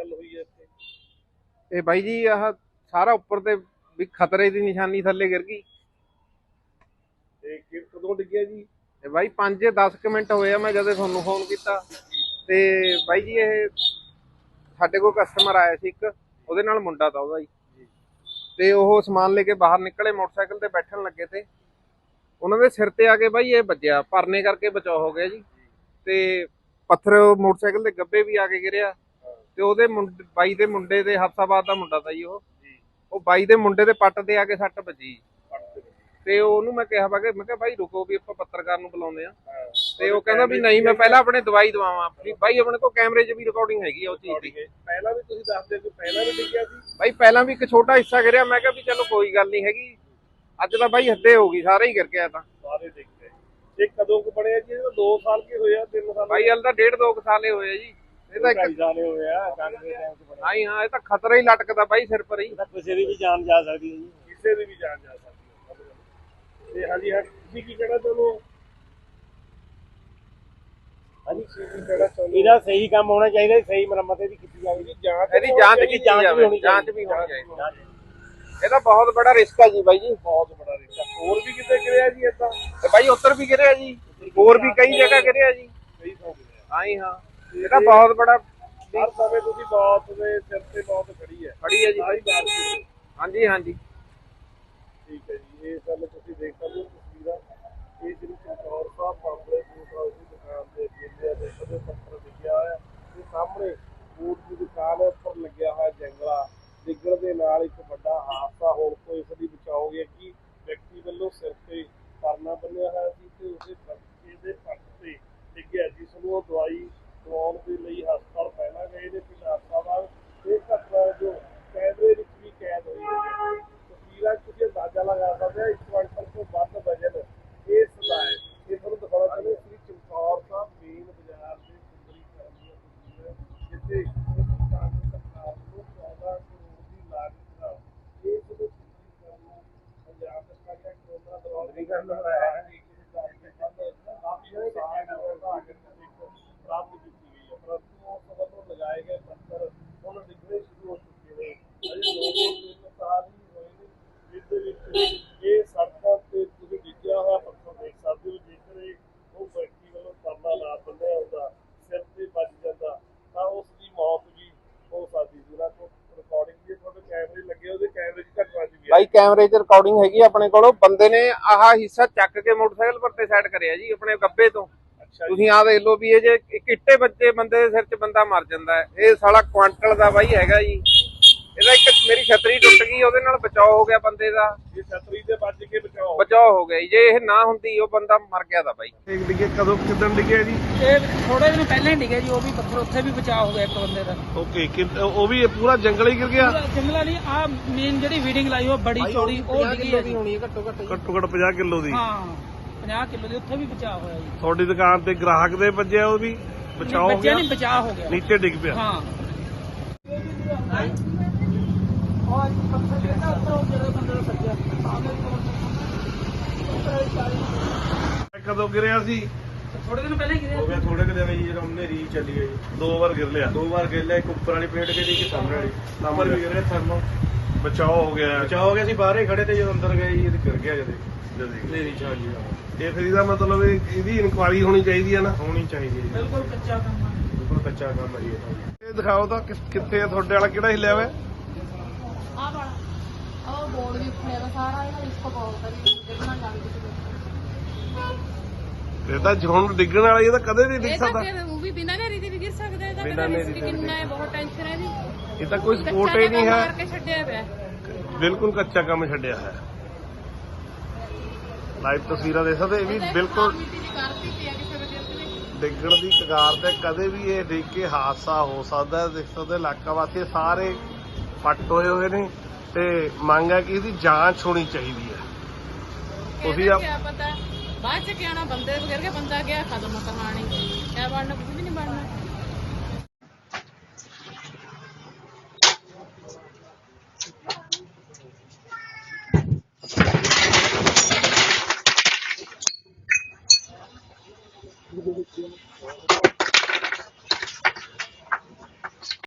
ਗੱਲ ਹੋਈ ਹੈ ਇੱਥੇ? ਇਹ ਬਾਈ ਜੀ ਆਹ ਸਾਰਾ ਉੱਪਰ ਤੇ ਵੀ ਖਤਰੇ ਦੀ ਨਿਸ਼ਾਨੀ ਥੱਲੇ ਗਿਰ ਗਈ। ਤੇ ਕਿ ਕਦੋਂ ਡਿੱਗਿਆ ਜੀ? ਤੇ ਬਾਈ 5-10 ਮਿੰਟ ਹੋਏ ਆ ਮੈਂ ਜਦੋਂ ਤੁਹਾਨੂੰ ਫੋਨ ਕੀਤਾ। ਤੇ ਬਾਈ ਜੀ ਇਹ ਸਾਡੇ ਕੋਲ ਕਸਟਮਰ ਆਇਆ ਸੀ ਇੱਕ ਉਹਦੇ ਨਾਲ ਮੁੰਡਾ ਤਾਂ ਉਹਦਾ ਜੀ। ਤੇ ਉਹ ਸਮਾਨ ਲੈ ਕੇ ਬਾਹਰ ਨਿਕਲੇ ਮੋਟਰਸਾਈਕਲ ਤੇ ਬੈਠਣ ਲੱਗੇ ਤੇ। ਉਹਨਾਂ ਦੇ ਸਿਰ ਤੇ ਆ ਕੇ ਬਾਈ ਇਹ ਵੱਜਿਆ ਪਰਨੇ ਕਰਕੇ ਬਚਾਅ ਹੋ ਗਿਆ ਜੀ। ਤੇ ਪੱਥਰ ਮੋਟਰਸਾਈਕਲ ਦੇ ਗੱਬੇ ਵੀ ਆ ਕੇ ਗਿਰਿਆ। ਤੇ ਉਹਦੇ ਮੁੰਡੇ ਬਾਈ ਦੇ ਮੁੰਡੇ ਦੇ ਹਫਸਾਬਾਦ ਦਾ ਮੁੰਡਾ ਤਾਂ ਜੀ ਉਹ। ਉਹ ਬਾਈ ਦੇ ਮੁੰਡੇ ਦੇ ਪੱਟ ਤੇ ਆ ਕੇ ਸੱਟ ਵੱਜੀ। ਤੇ। ਤੇ ਉਹਨੂੰ ਮੈਂ ਕਿਹਾ ਵਾ ਕਿ ਮੈਂ ਕਿਹਾ ਬਾਈ ਰੁਕੋ ਵੀ ਆਪਾਂ ਪੱਤਰਕਾਰ ਨੂੰ ਬੁਲਾਉਂਦੇ ਆ। ਤੇ ਉਹ ਕਹਿੰਦਾ ਵੀ ਨਹੀਂ ਮੈਂ ਪਹਿਲਾਂ ਆਪਣੇ ਦਵਾਈ ਦਵਾਵਾਂ। ਵੀ ਬਾਈ ਆਪਣੇ ਕੋਲ ਕੈਮਰੇ 'ਚ ਵੀ ਰਿਕਾਰਡਿੰਗ ਹੈਗੀ ਆ ਉਹ ਚੀਜ਼ ਦੀ। ਪਹਿਲਾਂ ਵੀ ਤੁਸੀਂ ਦੱਸਦੇ ਕਿ ਪਹਿਲਾਂ ਵੀ ਡਿੱਗਿਆ ਸੀ? ਬਾਈ ਪਹਿਲਾਂ ਵੀ ਇੱਕ ਛੋਟਾ ਹਿੱਸਾ ਗਿਰਿਆ। ਮੈਂ ਕਿਹਾ ਵੀ ਚਲੋ ਕੋਈ ਗੱਲ ਨਹੀਂ ਹੈਗੀ। ਅੱਜ ਤਾਂ ਬਾਈ ਹੱਦੇ ਹੋ ਗਈ ਸਾਰੇ ਹੀ ਗਿਰ ਗਿਆ ਤਾਂ। ਸਾਰੇ ਡਿੱਗ ਗਏ। ਇਹ ਕਦੋਂ ਕੁ ਬਣਿਆ ਜੀ? ਇਹ 2 ਸਾਲ ਕੀ ਹੋਇਆ 3 ਸਾਲ ਬਾਈ ਹਲ ਤਾਂ ਡੇਢ ਦੋ ਕੁ ਸਾਲੇ ਹੋਏ ਆ ਜੀ। ਇਹ ਤਾਂ ਇੱਕ ਢਾਈ ਸਾਲ ਹੀ ਹੋਇਆ ਕੰਗ ਦੇ ਟਾਈਮ 'ਚ ਬਣਿਆ ਹਾਂ ਜੀ, ਹਾਂ ਇਹ ਤਾਂ ਖਤਰਾ ਹੀ ਲਟਕਦਾ ਬਾਈ ਸਿਰ ਪਰ ਹੀ। ਤਾਂ ਕਿਸੇ ਦੀ ਵੀ ਜਾਨ ਜਾ ਸਕਦੀ ਹੈ ਜੀ। ਕਿਸੇ ਦੀ ਵੀ ਜਾਨ ਜਾ ਸਕਦੀ ਹੈ ਤੇ ਹਾਂਜੀ ਹਾਂ ਤੁਸੀਂ ਕੀ ਕਹਿਣਾ ਚਾਹੁੰਦੇ ਹੋ? ਹਾਂਜੀ ਤੁਸੀਂ ਕੀ ਕਹਿਣਾ ਚਾਹੁੰਦੇ ਇਹਦਾ ਸਹੀ ਕੰਮ ਹੋਣਾ ਚਾਹੀਦਾ ਸਹੀ ਮੁਰੰਮਤ ਇਹਦੀ ਕੀਤੀ ਜਾਵੇਗੀ ਜਾਂਚ ਇਹਦੀ ਜਾਂਚ ਕੀਤੀ ਜਾਵੇ ਜਾਂਚ ਵੀ ਹੋਣੀ ਚਾਹੀਦੀ। ਇਹਦਾ ਬਹੁਤ ਬੜਾ ਰਿਸਕ ਹੈ ਜੀ ਬਾਈ ਜੀ। ਬਹੁਤ ਬੜਾ ਰਿਸ਼ਤਾ ਹੋਰ ਵੀ ਕਿਤੇ ਗਿਰਿਆ ਜੀ ਏਦਾਂ ਤੇ? ਬਾਈ ਉੱਤਰ ਵੀ ਗਿਰਿਆ ਜੀ। ਹੋਰ ਵੀ ਕਈ ਜਗ੍ਹਾ ਗਿਰਿਆ ਜੀ। ਸਹੀ ਗਿਆ ਹਾਂ ਜੀ ਹਾਂ। ਇਹਦਾ ਬਹੁਤ ਬੜਾ ਹਰ ਸਮੇਂ ਤੁਸੀਂ ਬਹੁਤ ਦੇ ਸਿਰ ਤੇ ਬਹੁਤ ਖੜੀ ਹੈ। ਖੜੀ ਹੈ ਜੀ। ਸਾਰੀ ਬਾਤ ਠੀਕ ਹਾਂਜੀ ਹਾਂਜੀ। ਹੈ ਜੀ। ਇਹ ਗੱਲ ਤੁਸੀਂ ਦੇਖ ਸਕਦੇ ਹੋ ਤਸਵੀਰਾਂ। ਇਹ ਜਿਹੜੀ ਚਮਕੌਰ ਸਾਹਿਬ ਫੂਡ ਹਾਊਸ ਦੀ ਦੁਕਾਨ ਦੇ ਅੱਗੇ ਦੇ ਕਦੇ ਪੱਥਰ ਡਿੱਗਿਆ ਹੋਇਆ। ਤੇ ਸਾਹਮਣੇ ਫੂਡ ਦੀ ਦੁਕਾਨ ਉੱਪਰ ਲੱਗਿਆ ਹੋਇਆ ਜੰਗਲਾ। ਡਿੱਗਣ ਦੇ ਨਾਲ ਇੱਕ ਵੱਡਾ ਹਾਦਸਾ ਹੋਣ ਤੋਂ ਇਸ ਦੀ ਬਚਾਅ ਹੋ ਗਿਆ ਕਿ ਵਿਅਕਤੀ ਵੱਲੋਂ ਸਿਰ ਤੇ ਪਰਨਾ ਬੰਨਿਆ ਹੋਇਆ ਸੀ ਤੇ ਉਹਦੇ ਬੱਚੇ ਦੇ ਪੱਟ ਤੇ ਡਿੱਗਿਆ ਜਿਸ ਨੂੰ ਉਹ ਦਵਾਈ ਦਵਾਉਣ ਦੇ ਲਈ ਹਸਪਤਾਲ ਪਹਿਲਾਂ ਗਏ ਨੇ ਫਿਰ ਹਾਦਸਾ ਬਾਅਦ ਇਹ ਘਟਨਾ ਜੋ ਕੈਮਰੇ ਵਿੱਚ ਵੀ ਕੈਦ ਹੋਈ ਹੈ ਤਸਵੀਰਾਂ 'ਚ ਤੁਸੀਂ ਅੰਦਾਜ਼ਾ ਲਗਾ ਸਕਦੇ ਹੋ ਇੱਕ ਕੁਆਂਟਲ ਤੋਂ ਵੱਧ ਵਜਨ ਇਸ ਦਾ ਹੈ ਇਹ ਤੁਹਾਨੂੰ ਦਿਖਾਉਣਾ ਚਾਹੁੰਦੇ ਸ੍ਰੀ ਚਮਕੌਰ ਸਾਹਿਬ ਮੇਨ ਬਾਜ਼ਾਰ ਦੇ ਸੁੰਦਰੀ ਕਰਨ ਦੀਆਂ ਤਸਵੀਰਾਂ ਜਿੱਥੇ ਇਸ ਦੁਕਾਨ ਦੇ ਸਰਕਾਰ ਨੂੰ 14 ਕਰੋੜ ਦੀ ਲਾਗਤ ਨਾਲ ਇਸ ਨੂੰ ਸੁੰਦਰੀ ਕਰਨ ਨੂੰ ਪੰਜਾਬ ਸਰਕਾਰ ਦਾ ਕਰੋਨਾ ਦਵਾਈ ਕਰਨ। ਹੈ ਪ੍ਰਾਪਤ ਕੀਤੀ ਗਈ ਹੈ ਪਰੰਤੂ ਉਸ ਵੱਲੋਂ ਲਗਾਏ ਗਏ ਪੱਥਰ ਹੁਣ ਡਿੱਗਣੇ ਸ਼ੁਰੂ ਹੋ ਚੁੱਕੇ ਨੇ ਅਜੇ ਦੋ ਤਿੰਨ ਸਾਲ ਹੀ ਹੋਏ ਨੇ ਜਿਸ ਦੇ ਵਿੱਚ ਇਹ ਸੜਕਾਂ ਤੇ ਤੁਸੀਂ ਡਿੱਗਿਆ ਹੋਇਆ ਪੱਥਰ ਦੇਖ ਸਕਦੇ ਹੋ ਜੇਕਰ ਇਹ ਉਹ ਵਿਅਕਤੀ ਵੱਲੋਂ ਪਰਨਾ ਨਾ ਬੰਨਿਆ ਹੁੰਦਾ ਸਿਰ ਤੇ ਵੱਜ ਜਾਂਦਾ ਤਾਂ ਉਸ ਦੀ ਮੌਤ ਵੀ ਹੋ ਸਕਦੀ ਸੀ ਨਾ ਕੋ ਰਿਕਾਰਡਿੰਗ ਵੀ ਤੁਹਾਡੇ ਕੈਮਰੇ ਲੱਗੇ ਉਹਦੇ ਕੈਮਰੇ 'ਚ ਘਟਨਾ ਜੀ ਬਾਈ ਕੈਮਰੇ 'ਚ ਰਿਕਾਰਡਿੰਗ ਹੈਗੀ ਆ ਆਪਣੇ ਕੋਲ। ਬੰਦੇ ਨੇ ਆਹ ਹਿੱਸਾ ਚੱਕ ਕੇ ਮੋਟਰਸਾਈਕਲ ਪਰ ਤੇ ਸਾਈਡ ਕਰਿਆ ਜੀ ਆਪਣੇ ਗੱਬੇ ਤੋਂ। ਤੁਸੀਂ ਆਹ ਦੇਖ ਲਓ ਵੀ ਇਹ ਜੇ ਇੱਕ ਇੱਟੇ ਬੱਚੇ ਬੰਦੇ ਦੇ ਸਿਰ 'ਚ ਬੰਦਾ ਮਰ ਜਾਂਦਾ ਹੈ। ਇਹ ਸਾਲਾ ਕੁਆਂਟਲ ਦਾ ਬਾਈ ਹੈਗਾ ਜੀ। ਇਹਦਾ ਇੱਕ ਮੇਰੀ ਛਤਰੀ ਟੁੱਟ ਗਈ ਉਹਦੇ ਨਾਲ ਬਚਾਅ ਹੋ ਗਿਆ ਬੰਦੇ ਦਾ। ਇਹ ਛਤਰੀ ਦੇ ਵੱਜ ਕੇ ਬਚਾਓ। ਬਚਾਅ ਹੋ ਗਿਆ ਜੀ। ਜੇ ਇਹ ਨਾ ਹੁੰਦੀ ਉਹ ਬੰਦਾ ਮਰ ਗਿਆ ਦਾ ਬਾਈ। ਇੱਕ ਡਿੱਗੇ ਕਦੋਂ ਕਿਦਨ ਡਿੱਗਿਆ ਜੀ। ਇਹ ਥੋੜੇ ਦਿਨ ਪਹਿਲਾਂ ਹੀ ਡਿੱਗਿਆ ਜੀ ਉਹ ਵੀ ਪੱਥਰ ਉੱਥੇ ਵੀ ਬਚਾਅ ਹੋ ਗਿਆ ਇੱਕ ਬੰਦੇ ਦਾ। ਓਕੇ ਉਹ ਵੀ ਪੂਰਾ ਜੰਗਲ ਹੀ ਗਿਰ ਗਿਆ? ਪੂਰਾ ਜੰਗਲਾ ਨਹੀਂ ਆ ਮੇਨ ਜਿਹੜੀ ਵੀਡਿੰਗ ਲਾਈ ਉਹ ਬੜੀ ਚੌੜੀ ਉਹ ਡਿੱਗੀ ਹੈ ਜੀ। ਹੋਣੀ ਹੈ ਘੱਟੋ ਘੱਟ ਘੱਟੋ ਘੱਟ 50 ਕਿਲੋ ਦੀ। ਹਾਂ 50 ਕਿਲੋ ਦੇ ਉੱਥੇ ਵੀ ਬਚਾਅ ਹੋਇਆ ਜੀ। ਤੁਹਾਡੀ ਦੁਕਾਨ ਤੇ ਗ੍ਰਾਹਕ ਦੇ ਵੱਜਿਆ ਉਹ ਵੀ ਬਚਾਓ ਹੋ ਬੱਚਿਆਂ ਗਿਆ? ਨਹੀਂ ਬਚਾਅ ਹੋ ਗਿਆ। ਨੀਚੇ ਡਿੱਗ ਪਿਆ। ਹਾਂ। ਔਰ ਪੱਥਰ ਜਿਹੜਾ ਉੱਪਰੋਂ ਜਿਹੜੇ ਬੰਦੇ ਦਾ ਸੱਜਿਆ ਕਦੋਂ ਗਿਰਿਆ ਸੀ? ਥੋੜੇ ਦਿਨ ਪਹਿਲਾਂ ਹੀ ਗਿਰਿਆ ਹੋ ਗਿਆ ਥੋੜੇ ਕੁ ਦਿਨ ਜੀ ਜਦੋਂ ਹਨੇਰੀ ਚੱਲੀ ਹੈ ਜੀ ਦੋ ਵਾਰ ਗਿਰ ਲਿਆ? ਦੋ ਵਾਰ ਗਿਰ ਲਿਆ ਇੱਕ ਉੱਪਰ ਵਾਲੀ ਪਲੇਟ ਗਿਰੀ ਇੱਕ ਸਾਹਮਣੇ ਵਾਲੀ। ਨੰਬਰ ਵੀ ਗਿਰ ਰਿਹਾ ਥਰਮੋ ਬਚਾਓ ਹੋ ਗਿਆ। ਬਚਾ ਹੋ ਗਿਆ ਸੀ ਬਾਹਰ ਹੀ ਖੜੇ ਤੇ ਜਦੋਂ ਅੰਦਰ ਗਏ ਜੀ ਇਹ ਗਿਰ ਗਿਆ ਜਦੇ। ਜਲਦੀ ਹਨੇਰੀ ਛਾ ਜੀ ਹਾਂ। ਇਹ ਫਿਰ ਇਹਦਾ ਮਤਲਬ ਇਹ- ਇਹਦੀ ਇਨਕੁਆਰੀ ਹੋਣੀ ਚਾਹੀਦੀ ਹੈ ਨਾ? ਹੋਣੀ ਚਾਹੀਦੀ ਹੈ। ਜੀ ਬਿਲਕੁਲ ਕੱਚਾ ਕੰਮ ਬਿਲਕੁਲ ਕੱਚਾ ਕੰਮ ਹੈ ਇਹ ਦਿਖਾਓ ਤਾਂ ਕਿੱਥੇ ਆ ਤੁਹਾਡੇ ਵਾਲਾ ਕਿਹੜਾ ਹਿੱਲਿਆ ਹੋਇਆ? ਆ ਵਾਲਾ। ਉਹ ਬੋਰਡ ਵੀ ਉੱਠਿਆ ਦਾ ਸਾਰਾ ਇਹਦਾ ਰਿਸਕ ਬਹੁਤ ਹੈ ਜੀ ਦੇਖਣਾ ਲੱਗ ਇਹ ਤਾਂ ਹੁਣ ਡਿੱਗਣ ਵਾਲਾ ਇਹ ਤਾਂ ਕਦੇ ਨਹੀਂ ਡਿੱਗ ਇਹ ਤਾਂ ਸਕਦਾ। ਫਿਰ ਉਹ ਵੀ ਬਿਨਾਂ ਨੇਰੀ ਦੇ ਵੀ ਗਿਰ ਸਕਦਾ ਇਹਦਾ ਬਿਨਾਂ ਬਿਨਾਂ ਨੇਰੀ ਰਿਸਕ ਦੇ ਵੀ ਕਿੰਨਾ ਹੈ ਬਹੁਤ ਟੈਨਸ਼ਨ ਹੈ ਇਹਦੀ। ਇਹ ਤਾਂ ਕੋਈ ਸਪੋਰਟ ਹੀ ਨਹੀਂ ਹੈ। ਮਾਰ ਕੇ ਛੱਡਿਆ ਪਿਆ। ਬਿਲਕੁਲ ਕੱਚਾ ਕੰਮ ਛੱਡਿਆ ਹੈ। ਲਾਈਵ ਤਸਵੀਰਾਂ ਦੇ ਸਕਦੇ ਇਹ ਵੀ ਬਿਲਕੁਲ ਮਿੱਟੀ ਦੀ ਕਰਤੀ ਪਿਆ ਕਿਸੇ ਵਜ੍ਹਾ ਤੇ ਡਿੱਗਣ ਦੀ ਕਗਾਰ ਤੇ ਕਦੇ ਵੀ ਇਹ ਡਿੱਗ ਕੇ ਹਾਦਸਾ ਹੋ ਸਕਦਾ ਹੈ ਦੇਖ ਸਕਦੇ ਇਲਾਕਾ ਵਾਸੀ ਸਾਰੇ ਫੱਟ ਹੋਏ ਹੋਏ ਨੇ ਤੇ ਮੰਗ ਹੈ ਕਿ ਇਹਦੀ ਜਾਂਚ ਹੋਣੀ ਚਾਹੀਦੀ ਹੈ। ਤੁਸੀਂ ਕੀ ਪਤਾ? ਬਾਅਦ ਚ ਕਿਹਾ ਨਾ ਬੰਦੇ ਵਗੈਰ ਕੇ ਬੰਦਾ ਗਿਆ ਖਤਮ ਕਹਾਣੀ। ਕਿਆ ਬਣਨਾ ਕੁਝ ਵੀ ਨਹੀਂ ਬਣਨਾ।